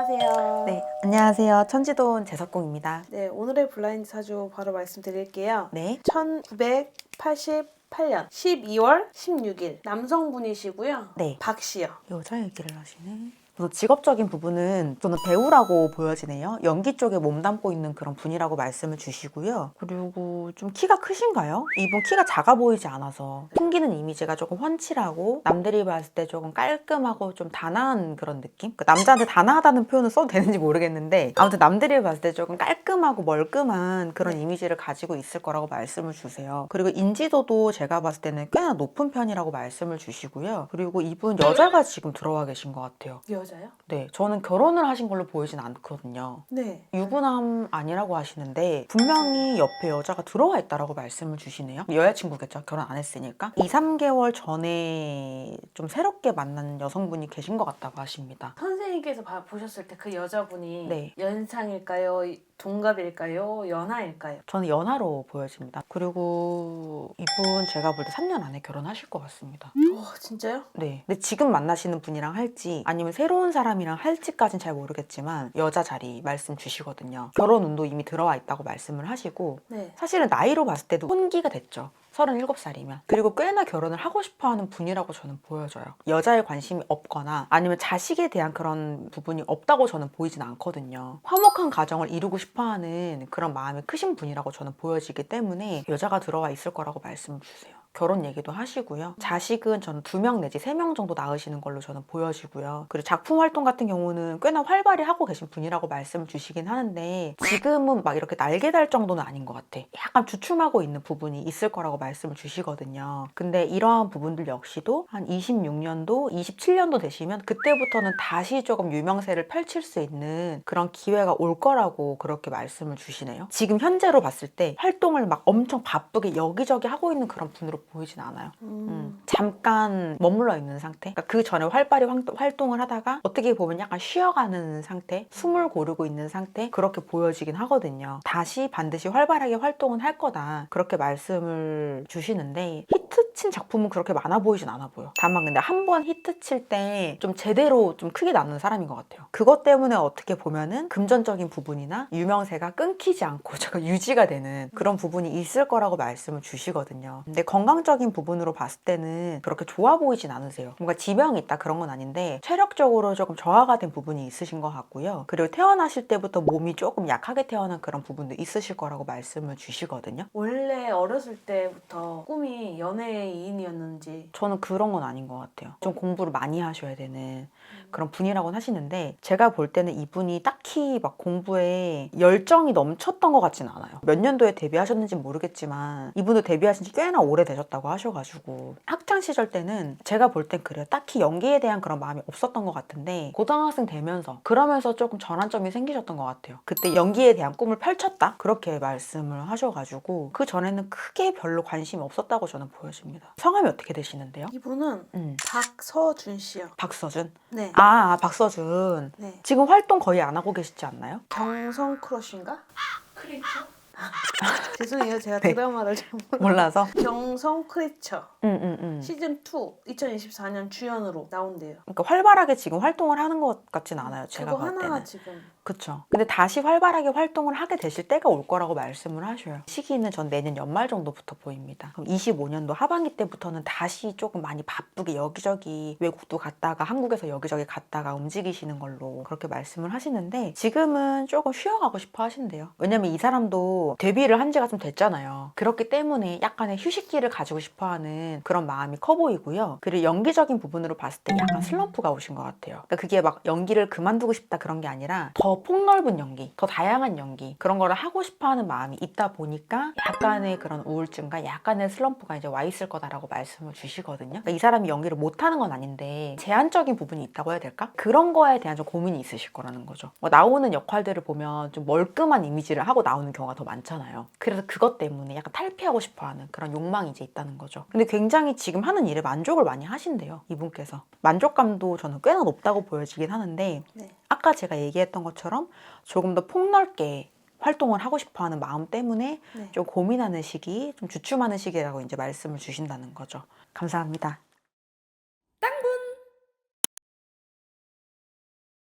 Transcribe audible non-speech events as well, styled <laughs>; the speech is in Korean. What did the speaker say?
안녕하세요. 네, 안녕하세요. 천지도원 재석공입니다. 네, 오늘의 블라인드 사주 바로 말씀드릴게요. 네, 1988년 12월 16일 남성분이시고요. 네. 박 씨요. 여자 얘기를 하시네. 우선 직업적인 부분은 저는 배우라고 보여지네요. 연기 쪽에 몸담고 있는 그런 분이라고 말씀을 주시고요. 그리고 좀 키가 크신가요? 이분 키가 작아 보이지 않아서 풍기는 이미지가 조금 훤칠하고 남들이 봤을 때 조금 깔끔하고 좀 단아한 그런 느낌? 그 남자한테 단아하다는 표현을 써도 되는지 모르겠는데 아무튼 남들이 봤을 때 조금 깔끔하고 멀끔한 그런 네. 이미지를 가지고 있을 거라고 말씀을 주세요. 그리고 인지도도 제가 봤을 때는 꽤나 높은 편이라고 말씀을 주시고요. 그리고 이분 여자가 지금 들어와 계신 것 같아요. 여자 요? 네, 저는 결혼을 하신 걸로 보이진 않거든요. 네. 유부남 아니라고 하시는데 분명히 옆에 여자가 들어와 있다라고 말씀을 주시네요. 여자친구겠죠. 결혼 안 했으니까. 2, 3개월 전에 좀 새롭게 만난 여성분이 계신 것 같다고 하십니다. 선생님께서 봐- 보셨을 때 그 여자분이 네. 연상일까요? 동갑일까요? 연하일까요? 저는 연하로 보여집니다. 그리고 이분 제가 볼 때 3년 안에 결혼하실 것 같습니다. 와, 진짜요? 네. 근데 지금 만나시는 분이랑 할지 아니면 새로 운 사람이랑 할지까진 잘 모르겠지만 여자 자리 말씀 주시거든요. 결혼 운도 이미 들어와 있다고 말씀을 하시고 네. 사실은 나이로 봤을 때도 혼기가 됐죠. 37살이면. 그리고 꽤나 결혼을 하고 싶어 하는 분이라고 저는 보여져요. 여자에 관심이 없거나 아니면 자식에 대한 그런 부분이 없다고 저는 보이진 않거든요. 화목한 가정을 이루고 싶어 하는 그런 마음이 크신 분이라고 저는 보여지기 때문에 여자가 들어와 있을 거라고 말씀을 주세요. 결혼 얘기도 하시고요. 자식은 저는 두 명 내지 세 명 정도 낳으시는 걸로 저는 보여지고요. 그리고 작품 활동 같은 경우는 꽤나 활발히 하고 계신 분이라고 말씀을 주시긴 하는데 지금은 막 이렇게 날개 달 정도는 아닌 것 같아. 약간 주춤하고 있는 부분이 있을 거라고 말씀을 주시거든요. 근데 이러한 부분들 역시도 한 26년도, 27년도 되시면 그때부터는 다시 조금 유명세를 펼칠 수 있는 그런 기회가 올 거라고 그렇게 말씀을 주시네요. 지금 현재로 봤을 때 활동을 막 엄청 바쁘게 여기저기 하고 있는 그런 분으로 보이진 않아요. 음. 음, 잠깐 머물러 있는 상태. 그러니까 그 전에 활발히 활- 활동을 하다가 어떻게 보면 약간 쉬어가는 상태, 숨을 고르고 있는 상태 그렇게 보여지긴 하거든요. 다시 반드시 활발하게 활동은 할 거다 그렇게 말씀을 주시는데 히트 친 작품은 그렇게 많아 보이진 않아 보여. 다만 근데 한 번 히트 칠 때 좀 제대로 좀 크게 나는 사람인 것 같아요. 그것 때문에 어떻게 보면은 금전적인 부분이나 유명세가 끊기지 않고 <laughs> 제가 유지가 되는 그런 부분이 있을 거라고 말씀을 주시거든요. 근데 건강적인 부분으로 봤을 때는 그렇게 좋아 보이진 않으세요. 뭔가 지병이 있다 그런 건 아닌데 체력적으로 조금 저하가 된 부분이 있으신 것 같고요. 그리고 태어나실 때부터 몸이 조금 약하게 태어난 그런 부분도 있으실 거라고 말씀을 주시거든요. 원래 어렸을 때부터 꿈이 연예인 이었는지 저는 그런 건 아닌 것 같아요. 좀 공부를 많이 하셔야 되는 그런 분이라고는 하시는데 제가 볼 때는 이분이 딱히 막 공부에 열정이 넘쳤던 것 같지는 않아요. 몇 년도에 데뷔하셨는지 모르겠지만 이분도 데뷔하신 지 꽤나 오래 되셨다고 하셔가지고 학창 시절 때는 제가 볼 땐 그래요. 딱히 연기에 대한 그런 마음이 없었던 것 같은데 고등학생 되면서 그러면서 조금 전환점이 생기셨던 것 같아요. 그때 연기에 대한 꿈을 펼쳤다 그렇게 말씀을 하셔가지고 그 전에는 크게 별로 관심이 없었다고 저는 보여집니다. 성함이 어떻게 되시는데요? 이분은 음. 박서준 씨요. 박서준. 네. 아, 아, 박서준. 네. 지금 활동 거의 안 하고 계시지 않나요? 경성 크러쉬인가? <laughs> 죄송해요. 제가 네. 드라마를 잘. 몰라서. 경성 크리처 응, 응, 응. 시즌 2 2024년 주연으로 나온대요. 그러니까 활발하게 지금 활동을 하는 것 같진 않아요. 제가 그거 봤을 하나 때는. 지금 그쵸. 근데 다시 활발하게 활동을 하게 되실 때가 올 거라고 말씀을 하셔요. 시기는 전 내년 연말 정도부터 보입니다. 그럼 25년도 하반기 때부터는 다시 조금 많이 바쁘게 여기저기 외국도 갔다가 한국에서 여기저기 갔다가 움직이시는 걸로 그렇게 말씀을 하시는데 지금은 조금 쉬어가고 싶어 하신대요. 왜냐면 이 사람도 데뷔를 한 지가 좀 됐잖아요. 그렇기 때문에 약간의 휴식기를 가지고 싶어 하는 그런 마음이 커 보이고요. 그리고 연기적인 부분으로 봤을 때 약간 슬럼프가 오신 것 같아요. 그러니까 그게 막 연기를 그만두고 싶다 그런 게 아니라 더 폭넓은 연기, 더 다양한 연기 그런 거를 하고 싶어하는 마음이 있다 보니까 약간의 그런 우울증과 약간의 슬럼프가 이제 와 있을 거다라고 말씀을 주시거든요. 그러니까 이 사람이 연기를 못하는 건 아닌데 제한적인 부분이 있다고 해야 될까? 그런 거에 대한 좀 고민이 있으실 거라는 거죠. 뭐 나오는 역할들을 보면 좀 멀끔한 이미지를 하고 나오는 경우가 더 많잖아요. 그래서 그것 때문에 약간 탈피하고 싶어하는 그런 욕망이 이제 있다는 거죠. 근데 굉장히 지금 하는 일에 만족을 많이 하신대요. 이분께서 만족감도 저는 꽤나 높다고 보여지긴 하는데 네. 아까 제가 얘기했던 것처럼 조금 더 폭넓게 활동을 하고 싶어 하는 마음 때문에 네. 좀 고민하는 시기, 좀 주춤하는 시기라고 이제 말씀을 주신다는 거죠. 감사합니다.